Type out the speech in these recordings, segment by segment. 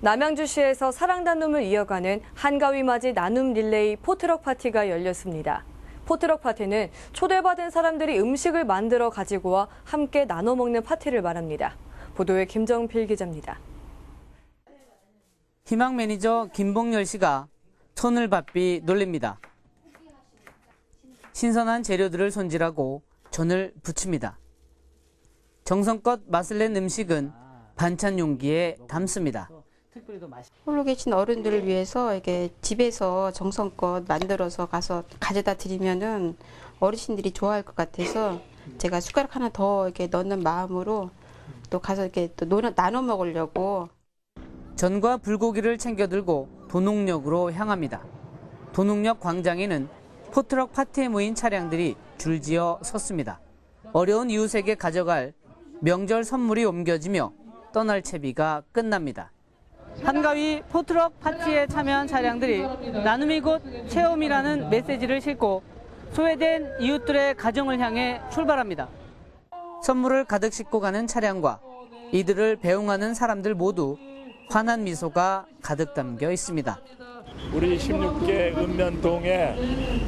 남양주시에서 사랑 나눔을 이어가는 한가위 맞이 나눔 릴레이 포트럭 파티가 열렸습니다. 포트럭 파티는 초대받은 사람들이 음식을 만들어 가지고 와 함께 나눠 먹는 파티를 말합니다. 보도에 김정필 기자입니다. 희망 매니저 김봉열 씨가 손을 바삐 놀립니다. 신선한 재료들을 손질하고 전을 부칩니다. 정성껏 맛을 낸 음식은 반찬 용기에 담습니다. 홀로 계신 어른들을 위해서 이렇게 집에서 정성껏 만들어서 가서 가져다 드리면은 어르신들이 좋아할 것 같아서 제가 숟가락 하나 더 이렇게 넣는 마음으로 또 가서 이렇게 또 노- 나눠 먹으려고 전과 불고기를 챙겨 들고 도농역으로 향합니다. 도농역 광장에는 포트럭 파티에 모인 차량들이 줄지어 섰습니다. 어려운 이웃에게 가져갈 명절 선물이 옮겨지며 떠날 채비가 끝납니다. 한가위 포트럭 파티에 참여한 차량들이 나눔이 곧 체험이라는 메시지를 싣고 소외된 이웃들의 가정을 향해 출발합니다. 선물을 가득 싣고 가는 차량과 이들을 배웅하는 사람들 모두 환한 미소가 가득 담겨 있습니다. 우리 16개 읍면동에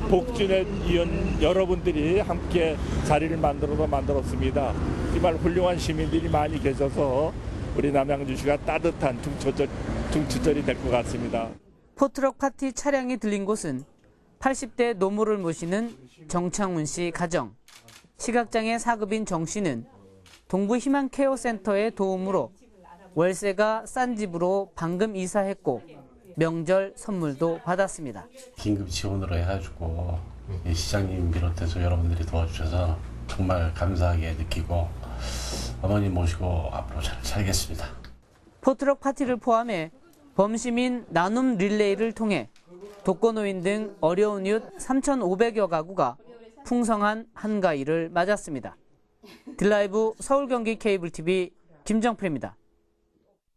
복진의 위원 여러분들이 함께 자리를 만들어서 만들었습니다. 정말 훌륭한 시민들이 많이 계셔서 우리 남양주시가 따뜻한 중초절, 중추절이 될 것 같습니다. 포트럭 파티 차량이 들린 곳은 80대 노모를 모시는 정창훈 씨 가정. 시각장애 4급인 정 씨는 동부 희망 케어 센터의 도움으로 월세가 싼 집으로 방금 이사했고 명절 선물도 받았습니다. 긴급 지원으로 해가지고 이 시장님 비롯해서 여러분들이 도와주셔서 정말 감사하게 느끼고 어머니 모시고 앞으로 잘 살겠습니다. 포트럭 파티를 포함해 범시민 나눔 릴레이를 통해 독거노인 등 어려운 이웃 3,500여 가구가 풍성한 한가위를 맞았습니다. 딜라이브 서울 경기 케이블 TV 김정필입니다.